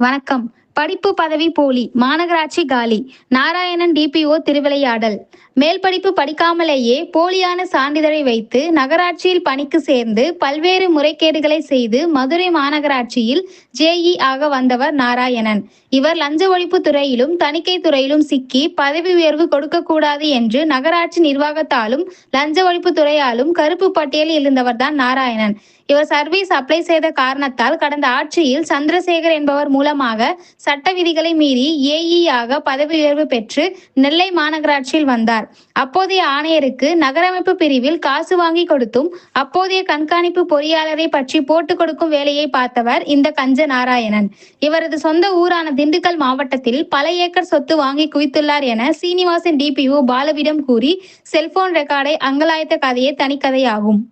வணக்கம். படிப்பு பதவி போலி மாநகராட்சி காலி. நாராயணன் டிபிஓ திருவிளையாடல். மேல் படிப்பு படிக்காமலேயே போலியான சான்றிதழை வைத்து நகராட்சியில் பணிக்கு சேர்ந்து பல்வேறு முறைகேடுகளை செய்து மதுரை மாநகராட்சியில் ஜேஇ ஆக வந்தவர் நாராயணன். இவர் லஞ்ச ஒழிப்பு துறையிலும் தணிக்கை துறையிலும் சிக்கி பதவி உயர்வு கொடுக்கக்கூடாது என்று நகராட்சி நிர்வாகத்தாலும் லஞ்ச ஒழிப்பு துறையாலும் கருப்பு பட்டியலில் இருந்தவர்தான் நாராயணன். இவர் சர்வீஸ் அப்ளை செய்த காரணத்தால் கடந்த ஆட்சியில் சந்திரசேகர் என்பவர் மூலமாக சட்ட விதிகளை மீறி ஏஇ ஆக பதவி உயர்வு பெற்று நெல்லை மாநகராட்சியில் வந்தார். அப்போதைய ஆணையருக்கு நகரமைப்பு பிரிவில் காசு வாங்கி கொடுத்தும் அப்போதைய கண்காணிப்பு பொறியாளரை பற்றி போட்டுக் கொடுக்கும் வேலையை பார்த்தவர் இந்த கஞ்ச நாராயணன். இவரது சொந்த ஊரான திண்டுக்கல் மாவட்டத்தில் பல ஏக்கர் சொத்து வாங்கி குவித்துள்ளார் என சீனிவாசன் டிபிஓ பாலுவிடம் கூறி செல்போன் ரெக்கார்டை அங்கலாய்த்த கதையே தனிக்கதையாகும்.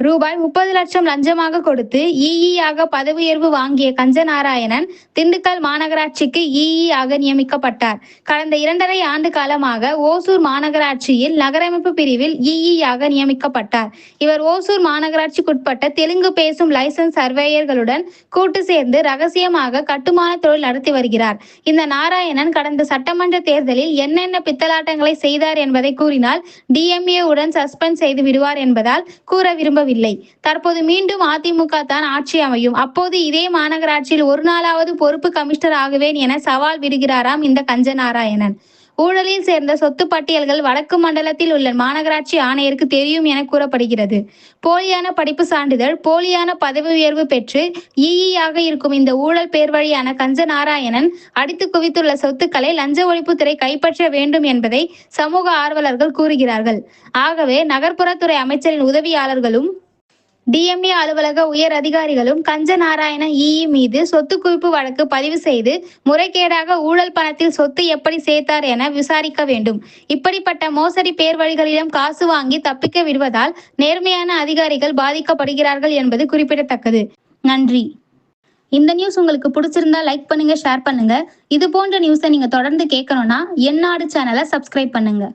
ரூபாய் முப்பது லட்சம் லஞ்சமாக கொடுத்து இஇ ஆக பதவி உயர்வு வாங்கிய கஞ்சநாராயணன் திண்டுக்கல் மாநகராட்சிக்கு இஇ நியமிக்கப்பட்டார். கடந்த இரண்டரை ஆண்டு காலமாக ஓசூர் மாநகராட்சியில் நகரமைப்பு பிரிவில் இஇ நியமிக்கப்பட்டார். இவர் ஓசூர் மாநகராட்சிக்குட்பட்ட தெலுங்கு பேசும் லைசன்ஸ் சர்வேயர்களுடன் கூட்டு சேர்ந்து ரகசியமாக கட்டுமான தொழில் நடத்தி வருகிறார். இந்த நாராயணன் கடந்த சட்டமன்ற தேர்தலில் என்னென்ன பித்தலாட்டங்களை செய்தார் என்பதை கூறினால் டிஎம்ஏ உடன் சஸ்பெண்ட் செய்து விடுவார் என்பதால் கூற விரும்பவில்லை தற்போது மீண்டும் அதிமுக தான் ஆட்சி அமையும். அப்போது இதே மாநகராட்சியில் ஒரு நாளாவது பொறுப்பு கமிஷனர் ஆகுவேன் என சவால் விடுகிறாராம் இந்த கஞ்ச நாராயணன் ஊழலில் சேர்ந்த சொத்து பட்டியல்கள் வடக்கு மண்டலத்தில் உள்ள மாநகராட்சி ஆணையருக்கு தெரியும் என கூறப்படுகிறது. போலியான படிப்பு சான்றிதழ் போலியான பதவி உயர்வு பெற்று இஇ இருக்கும் இந்த ஊழல் பேர் வழியான கஞ்ச நாராயணன் அடித்து குவித்துள்ள சொத்துக்களை லஞ்ச ஒழிப்புத்துறை கைப்பற்ற வேண்டும் என்பதை சமூக ஆர்வலர்கள் கூறுகிறார்கள். ஆகவே நகர்ப்புறத்துறை அமைச்சரின் உதவியாளர்களும் டிஎம்ஏ அலுவலக உயர் அதிகாரிகளும் கஞ்ச நாராயண இஇ மீது சொத்து குவிப்பு வழக்கு பதிவு செய்து முறைகேடாக ஊழல் பணத்தில் சொத்து எப்படி சேர்த்தார் என விசாரிக்க வேண்டும். இப்படிப்பட்ட மோசடி பேர் வழிகளிடம் காசு வாங்கி தப்பிக்க விடுவதால் நேர்மையான அதிகாரிகள் பாதிக்கப்படுகிறார்கள் என்பது குறிப்பிடத்தக்கது. நன்றி. இந்த நியூஸ் உங்களுக்கு பிடிச்சிருந்தா லைக் பண்ணுங்க ஷேர் பண்ணுங்க. இது போன்ற நியூஸை நீங்க தொடர்ந்து கேட்கணும்னா என்னாடு சேனலை சப்ஸ்கிரைப் பண்ணுங்க.